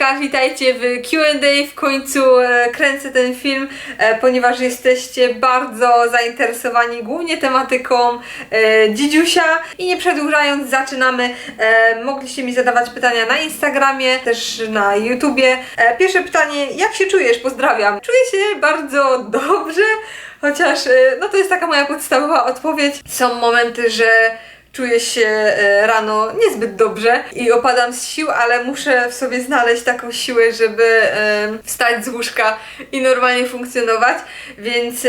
Hejka, witajcie w Q&A. W końcu e, kręcę ten film, e, ponieważ jesteście bardzo zainteresowani głównie tematyką e, dzidziusia. I nie przedłużając, zaczynamy. Mogliście mi zadawać pytania na Instagramie, też na YouTubie. Pierwsze pytanie, jak się czujesz? Pozdrawiam. Czuję się bardzo dobrze, chociaż no to jest taka moja podstawowa odpowiedź. Są momenty, że czuję się e, rano niezbyt dobrze i opadam z sił, ale muszę w sobie znaleźć taką siłę, żeby e, wstać z łóżka i normalnie funkcjonować, więc, e,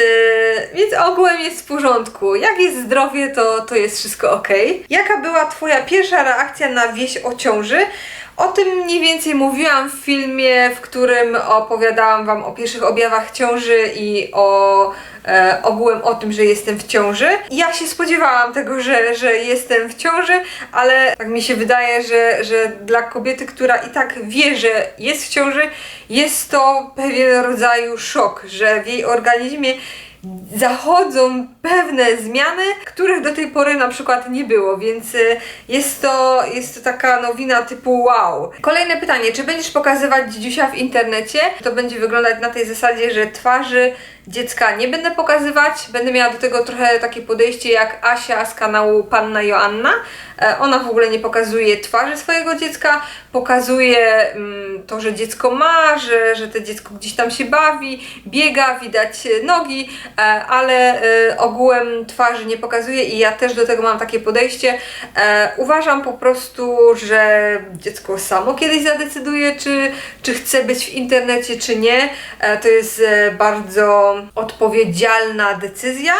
więc ogółem jest w porządku. Jak jest zdrowie, to, to jest wszystko ok. Jaka była Twoja pierwsza reakcja na wieść o ciąży? O tym mniej więcej mówiłam w filmie, w którym opowiadałam Wam o pierwszych objawach ciąży i o e, ogółem o tym, że jestem w ciąży. Ja się spodziewałam tego, że, że jestem w ciąży, ale tak mi się wydaje, że, że dla kobiety, która i tak wie, że jest w ciąży, jest to pewien rodzaju szok, że w jej organizmie zachodzą pewne zmiany, których do tej pory na przykład nie było, więc y, jest to, jest to taka nowina typu wow. Kolejne pytanie, czy będziesz pokazywać dzidziusia w internecie? To będzie wyglądać na tej zasadzie, że twarzy dziecka nie będę pokazywać, będę miała do tego trochę takie podejście jak Asia z kanału Panna Joanna. E, Ona w ogóle nie pokazuje twarzy swojego dziecka, pokazuje mm, to, że dziecko ma, że, że to dziecko gdzieś tam się bawi, biega, widać e, nogi, e, ale ogółem twarzy nie pokazuje i ja też do tego mam takie podejście. Uważam po prostu, że dziecko samo kiedyś zadecyduje, czy, czy chce być w internecie, czy nie. To jest e, odpowiedzialna decyzja.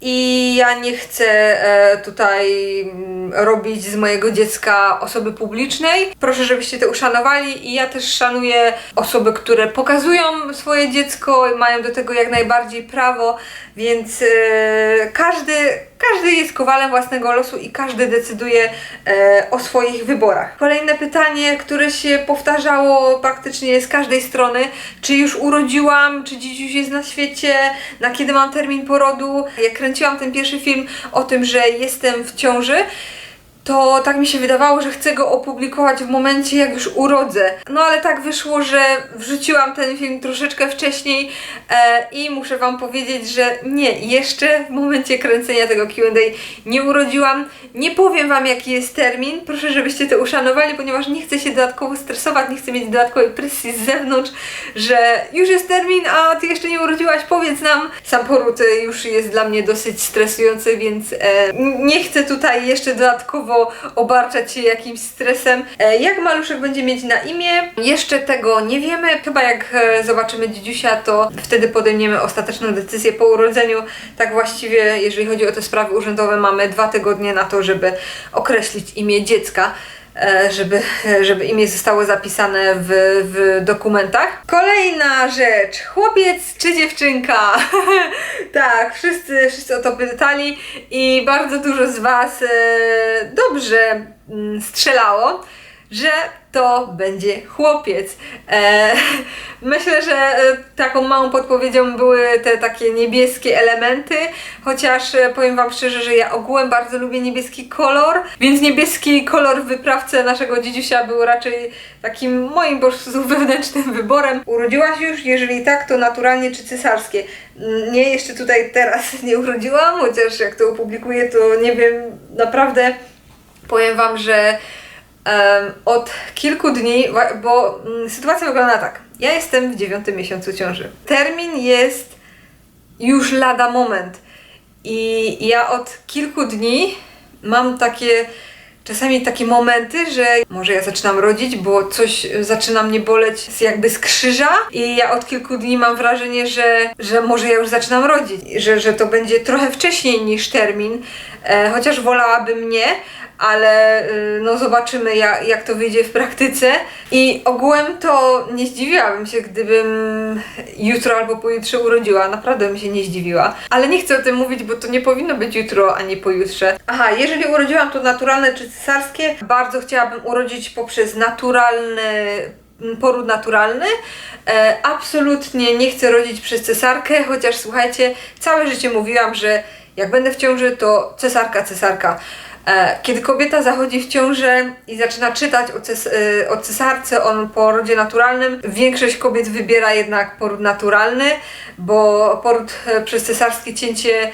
I ja nie chcę e, tutaj mm, robić z mojego dziecka osoby publicznej. Proszę, żebyście to uszanowali i ja też szanuję osoby, które pokazują swoje dziecko i mają do tego jak najbardziej prawo, więc e, każdy, każdy jest kowalem własnego losu i każdy decyduje e, o swoich wyborach. Kolejne pytanie, które się powtarzało praktycznie z każdej strony. Czy już urodziłam? Czy dziś już jest na świecie? Na kiedy mam termin porodu? Jak kręciłam ten pierwszy film o tym, że jestem w ciąży, to tak mi się wydawało, że chcę go opublikować w momencie, jak już urodzę. No ale tak wyszło, że wrzuciłam ten film troszeczkę wcześniej e, i muszę Wam powiedzieć, że nie, jeszcze w momencie kręcenia tego QA nie urodziłam. Nie powiem Wam, jaki jest termin. Proszę, żebyście to uszanowali, ponieważ nie chcę się dodatkowo stresować, nie chcę mieć dodatkowej presji z zewnątrz, że już jest termin, a Ty jeszcze nie urodziłaś, powiedz nam. Sam poród e, już jest dla mnie dosyć stresujący, więc e, nie chcę tutaj jeszcze dodatkowo obarczać się jakimś stresem. E, jak maluszek będzie mieć na imię? Jeszcze tego nie wiemy. Chyba jak e, zobaczymy dzidziusia, to wtedy podejmiemy ostateczną decyzję po urodzeniu. Tak właściwie, jeżeli chodzi o te sprawy urzędowe, mamy dwa tygodnie na to, żeby określić imię dziecka żeby, żeby imię zostało zapisane w, w dokumentach. Kolejna rzecz, chłopiec czy dziewczynka? tak, wszyscy, wszyscy o to pytali i bardzo dużo z Was e, dobrze mm, strzelało, że to będzie chłopiec. E, myślę, że e, taką małą podpowiedzią były te takie niebieskie elementy, chociaż e, powiem Wam szczerze, że ja ogółem bardzo lubię niebieski kolor, więc niebieski kolor w wyprawce naszego dzidziusia był raczej takim moim po prostu wewnętrznym wyborem. Urodziłaś już? Jeżeli tak, to naturalnie czy cesarskie? Nie, jeszcze tutaj teraz nie urodziłam, chociaż jak to opublikuję, to nie wiem, naprawdę powiem Wam, że od kilku dni, bo mm, sytuacja wygląda tak. Ja jestem w dziewiątym miesiącu ciąży. Termin jest już lada moment. I ja od kilku dni mam takie czasami takie momenty, że może ja zaczynam rodzić, bo coś zaczyna mnie boleć jakby z krzyża i ja od kilku dni mam wrażenie, że, że może ja już zaczynam rodzić, że, że to będzie trochę wcześniej niż termin, e, chociaż wolałabym nie, ale y, no zobaczymy jak, jak to wyjdzie w praktyce i ogółem to nie zdziwiłabym się, gdybym jutro albo pojutrze urodziła, naprawdę bym się nie zdziwiła, ale nie chcę o tym mówić, bo to nie powinno być jutro, a nie pojutrze. Aha, jeżeli urodziłam to naturalne czy cesarskie, bardzo chciałabym urodzić poprzez naturalny poród naturalny. E, absolutnie nie chcę rodzić przez cesarkę, chociaż słuchajcie, całe życie mówiłam, że jak będę w ciąży, to cesarka, cesarka. E, Kiedy kobieta zachodzi w ciążę i zaczyna czytać o, e, o cesarce, o porodzie naturalnym, większość kobiet wybiera jednak poród naturalny, bo poród e, przez cesarskie cięcie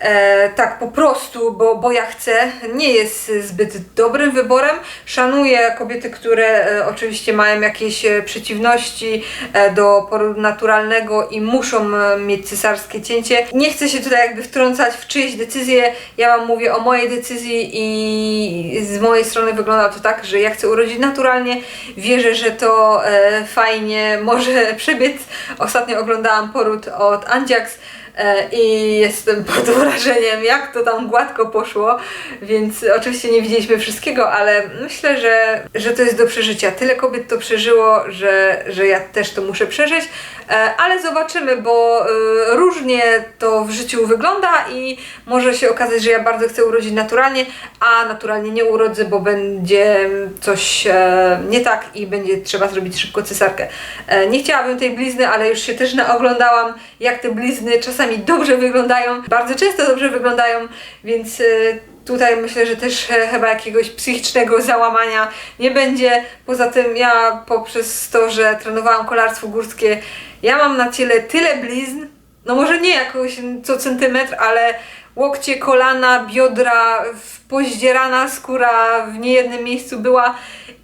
e, tak po prostu, bo, bo ja chcę, nie jest zbyt dobrym wyborem. Szanuję kobiety, które e, oczywiście mają jakieś e, przeciwności e, do porodu naturalnego i muszą e, mieć cesarskie cięcie. Nie chcę się tutaj jakby wtrącać w czyjeś decyzje. Ja Wam mówię o mojej decyzji i z mojej strony wygląda to tak, że ja chcę urodzić naturalnie. Wierzę, że to e, fajnie może przebiec. Ostatnio oglądałam poród od Andziaks. E, i jestem pod wrażeniem, jak to tam gładko poszło, więc oczywiście nie widzieliśmy wszystkiego, ale myślę, że, że to jest do przeżycia. Tyle kobiet to przeżyło, że, że ja też to muszę przeżyć, ale zobaczymy, bo e, różnie to w życiu wygląda i może się okazać, że ja bardzo chcę urodzić naturalnie, a naturalnie nie urodzę, bo będzie coś e, nie tak i będzie trzeba zrobić szybko cesarkę. E, Nie chciałabym tej blizny, ale już się też naoglądałam, jak te blizny czasami dobrze wyglądają, bardzo często dobrze wyglądają, więc e, tutaj myślę, że też e, chyba jakiegoś psychicznego załamania nie będzie. Poza tym ja poprzez to, że trenowałam kolarstwo górskie, ja mam na ciele tyle blizn, no może nie jakoś co centymetr, ale łokcie, kolana, biodra, pozdzierana skóra w niejednym miejscu była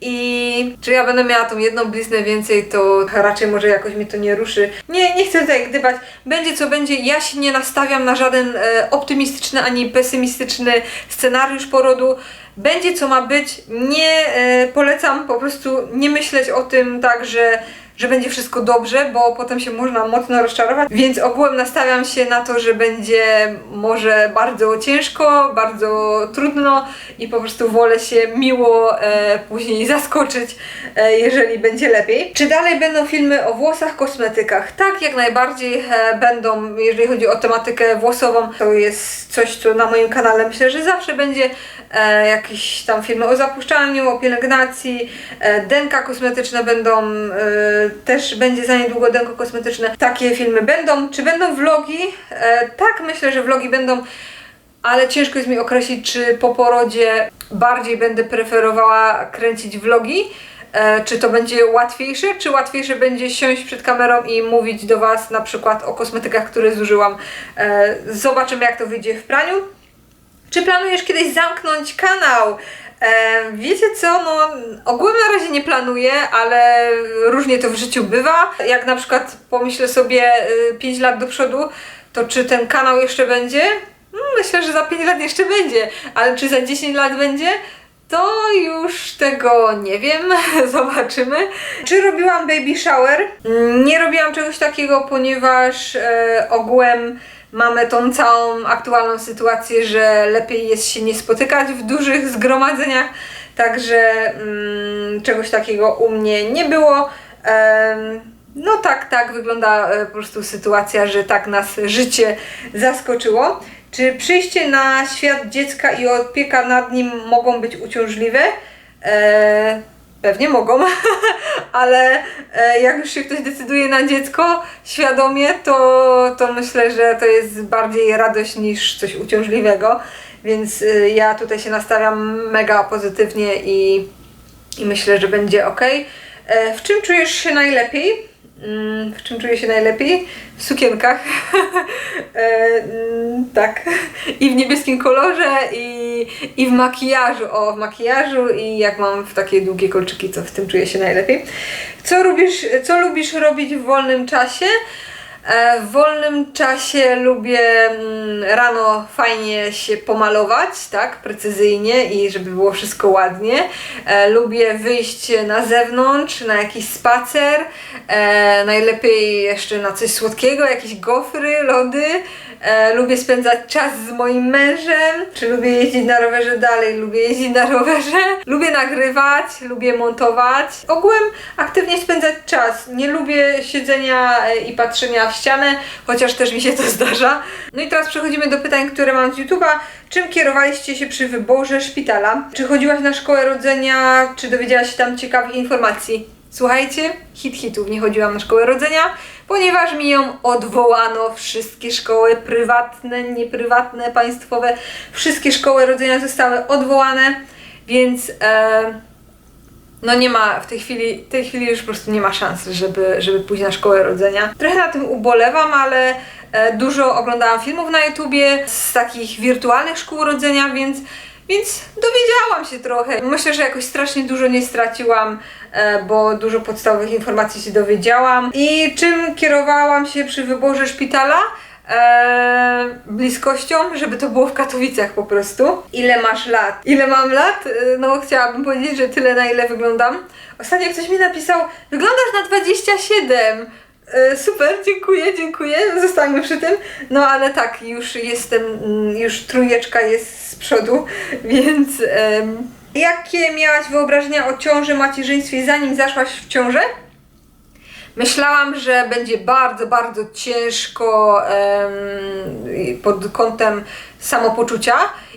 i czy ja będę miała tą jedną bliznę więcej, to raczej może jakoś mnie to nie ruszy. Nie, nie chcę tutaj gdybać. Będzie co będzie. Ja się nie nastawiam na żaden e, optymistyczny ani pesymistyczny scenariusz porodu. Będzie co ma być. Nie e, polecam po prostu nie myśleć o tym tak, że że będzie wszystko dobrze, bo potem się można mocno rozczarować. Więc ogółem nastawiam się na to, że będzie może bardzo ciężko, bardzo trudno i po prostu wolę się miło e, później zaskoczyć, e, jeżeli będzie lepiej. Czy dalej będą filmy o włosach, kosmetykach? Tak, jak najbardziej e, będą, jeżeli chodzi o tematykę włosową. To jest coś, co na moim kanale myślę, że zawsze będzie e, jakieś tam filmy o zapuszczaniu, o pielęgnacji, e, denka kosmetyczne będą, e, też będzie za niedługo denko kosmetyczne. Takie filmy będą. Czy będą vlogi? E, tak, myślę, że vlogi będą, ale ciężko jest mi określić, czy po porodzie bardziej będę preferowała kręcić vlogi. E, czy to będzie łatwiejsze, czy łatwiejsze będzie siąść przed kamerą i mówić do Was na przykład o kosmetykach, które zużyłam. E, zobaczymy, jak to wyjdzie w praniu. Czy planujesz kiedyś zamknąć kanał? E, wiecie co, no ogółem na razie nie planuję, ale różnie to w życiu bywa. Jak na przykład pomyślę sobie y, 5 lat do przodu, to czy ten kanał jeszcze będzie? Hmm, Myślę, że za 5 lat jeszcze będzie, ale czy za 10 lat będzie? To już tego nie wiem, zobaczymy. Czy robiłam baby shower? Mm, Nie robiłam czegoś takiego, ponieważ e, ogółem mamy tą całą aktualną sytuację, że lepiej jest się nie spotykać w dużych zgromadzeniach, także mm, czegoś takiego u mnie nie było. Em, no tak, tak wygląda e, po prostu sytuacja, że tak nas życie zaskoczyło. Czy przyjście na świat dziecka i opieka nad nim mogą być uciążliwe? E, pewnie mogą, ale e, jak już się ktoś decyduje na dziecko świadomie, to, to myślę, że to jest bardziej radość niż coś uciążliwego. Więc y, ja tutaj się nastawiam mega pozytywnie i, i myślę, że będzie ok. E, w czym czujesz się najlepiej? Mm, W czym czuję się najlepiej? W sukienkach. e, tak. I w niebieskim kolorze, i, i w makijażu. O, w makijażu i jak mam w takie długie kolczyki, to w tym czuję się najlepiej. Co lubisz, co lubisz robić w wolnym czasie? E, W wolnym czasie lubię mm, rano fajnie się pomalować, tak, precyzyjnie i żeby było wszystko ładnie. E, Lubię wyjść na zewnątrz, na jakiś spacer, e, najlepiej jeszcze na coś słodkiego, jakieś gofry, lody. E, lubię spędzać czas z moim mężem, czy lubię jeździć na rowerze dalej, lubię jeździć na rowerze, lubię nagrywać, lubię montować. Ogółem aktywnie spędzać czas. Nie lubię siedzenia e, i patrzenia w ścianę, chociaż też mi się to zdarza. No i teraz przechodzimy do pytań, które mam z YouTube'a. Czym kierowaliście się przy wyborze szpitala? Czy chodziłaś na szkołę rodzenia, czy dowiedziałaś się tam ciekawych informacji? Słuchajcie, hit hitów, nie chodziłam na szkołę rodzenia, ponieważ mi ją odwołano. Wszystkie szkoły prywatne, nieprywatne, państwowe, wszystkie szkoły rodzenia zostały odwołane, więc e, no nie ma w tej chwili, tej chwili już po prostu nie ma szans, żeby, żeby pójść na szkołę rodzenia. Trochę na tym ubolewam, ale e, dużo oglądałam filmów na YouTubie z takich wirtualnych szkół rodzenia, więc więc dowiedziałam się trochę. Myślę, że jakoś strasznie dużo nie straciłam, bo dużo podstawowych informacji się dowiedziałam. I czym kierowałam się przy wyborze szpitala? E, bliskością, żeby to było w Katowicach po prostu. Ile masz lat? Ile mam lat? E, No, chciałabym powiedzieć, że tyle na ile wyglądam. Ostatnio ktoś mi napisał, wyglądasz na 27. E, Super, dziękuję, dziękuję. Zostańmy przy tym. No ale tak, już jestem, mm, już trójeczka jest z przodu, więc. em, jakie miałaś wyobrażenia o ciąży, macierzyństwie, zanim zaszłaś w ciążę? Myślałam, że będzie bardzo, bardzo ciężko pod kątem samopoczucia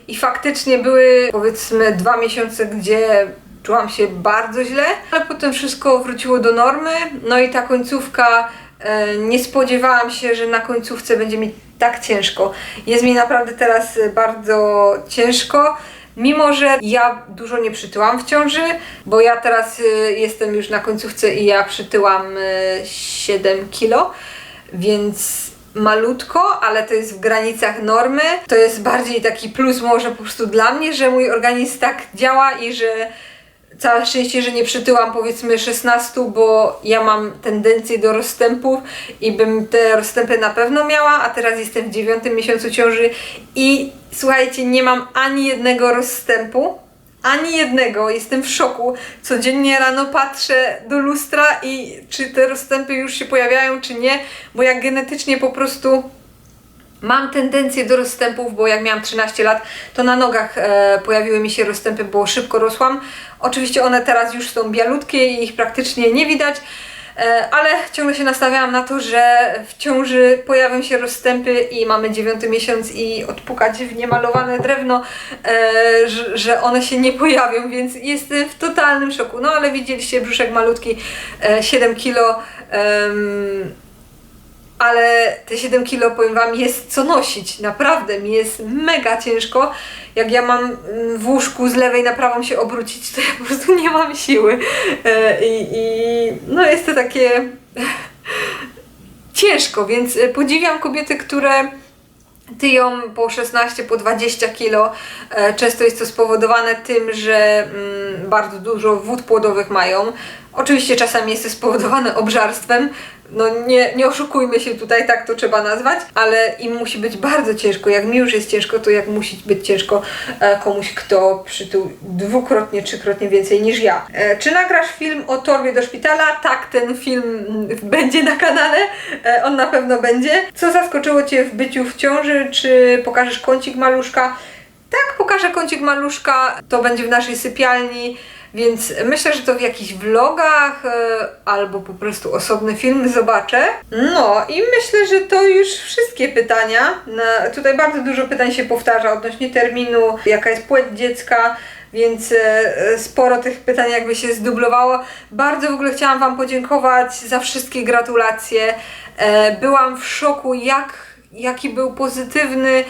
i faktycznie były powiedzmy dwa miesiące, gdzie czułam się bardzo źle, ale potem wszystko wróciło do normy. No i ta końcówka, e, nie spodziewałam się, że na końcówce będzie mi tak ciężko. Jest mi naprawdę teraz bardzo ciężko. Mimo, że ja dużo nie przytyłam w ciąży, bo ja teraz y, jestem już na końcówce i ja przytyłam y, 7 kilo, więc malutko, ale to jest w granicach normy. To jest bardziej taki plus może po prostu dla mnie, że mój organizm tak działa i że całe szczęście, że nie przytyłam powiedzmy 16, bo ja mam tendencję do rozstępów i bym te rozstępy na pewno miała, a teraz jestem w dziewiątym miesiącu ciąży i słuchajcie, nie mam ani jednego rozstępu. Ani jednego, jestem w szoku. Codziennie rano patrzę do lustra i czy te rozstępy już się pojawiają, czy nie, bo ja genetycznie po prostu Mam tendencję do rozstępów, bo jak miałam 13 lat, to na nogach e, pojawiły mi się rozstępy, bo szybko rosłam. Oczywiście one teraz już są bialutkie i ich praktycznie nie widać, e, ale ciągle się nastawiałam na to, że w ciąży pojawią się rozstępy i mamy dziewiąty miesiąc i odpukać w niemalowane drewno, e, że, one się nie pojawią, więc jestem w totalnym szoku. No ale widzieliście brzuszek malutki, e, 7 kilo. Ale te 7 kilo, powiem Wam, jest co nosić. Naprawdę, mi jest mega ciężko. Jak ja mam mm, w łóżku z lewej na prawą się obrócić, to ja po prostu nie mam siły. E, I, i no jest to takie ciężko, więc e, podziwiam kobiety, które tyją po 16, po 20 kilo. E, Często jest to spowodowane tym, że mm, bardzo dużo wód płodowych mają. Oczywiście czasami jest to spowodowane obżarstwem. No nie, nie oszukujmy się tutaj, tak to trzeba nazwać, ale im musi być bardzo ciężko. Jak mi już jest ciężko, to jak musi być ciężko e, komuś, kto przytył dwukrotnie, trzykrotnie więcej niż ja. E, Czy nagrasz film o torbie do szpitala? Tak, ten film będzie na kanale. E, On na pewno będzie. Co zaskoczyło Cię w byciu w ciąży? Czy pokażesz kącik maluszka? Tak, pokażę kącik maluszka. To będzie w naszej sypialni. Więc myślę, że to w jakichś vlogach e, albo po prostu osobne filmy zobaczę. No i myślę, że to już wszystkie pytania. Na, tutaj bardzo dużo pytań się powtarza odnośnie terminu, jaka jest płeć dziecka. Więc e, sporo tych pytań jakby się zdublowało. Bardzo w ogóle chciałam Wam podziękować za wszystkie gratulacje. E, Byłam w szoku, jak, jaki był pozytywny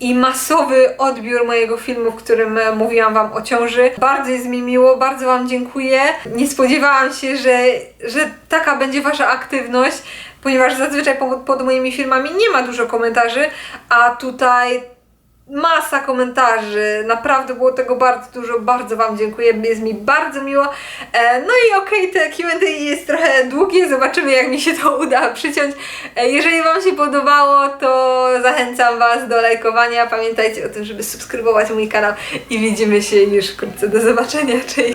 i masowy odbiór mojego filmu, w którym e, mówiłam Wam o ciąży. Bardzo jest mi miło, bardzo Wam dziękuję. Nie spodziewałam się, że, że taka będzie Wasza aktywność, ponieważ zazwyczaj pod, pod moimi filmami nie ma dużo komentarzy, a tutaj masa komentarzy, naprawdę było tego bardzo dużo, bardzo Wam dziękuję, jest mi bardzo miło. E, no i okej, te Q&A jest trochę długie, zobaczymy jak mi się to uda przyciąć. E, jeżeli Wam się podobało, to zachęcam Was do lajkowania, pamiętajcie o tym, żeby subskrybować mój kanał i widzimy się już wkrótce, do zobaczenia, cześć!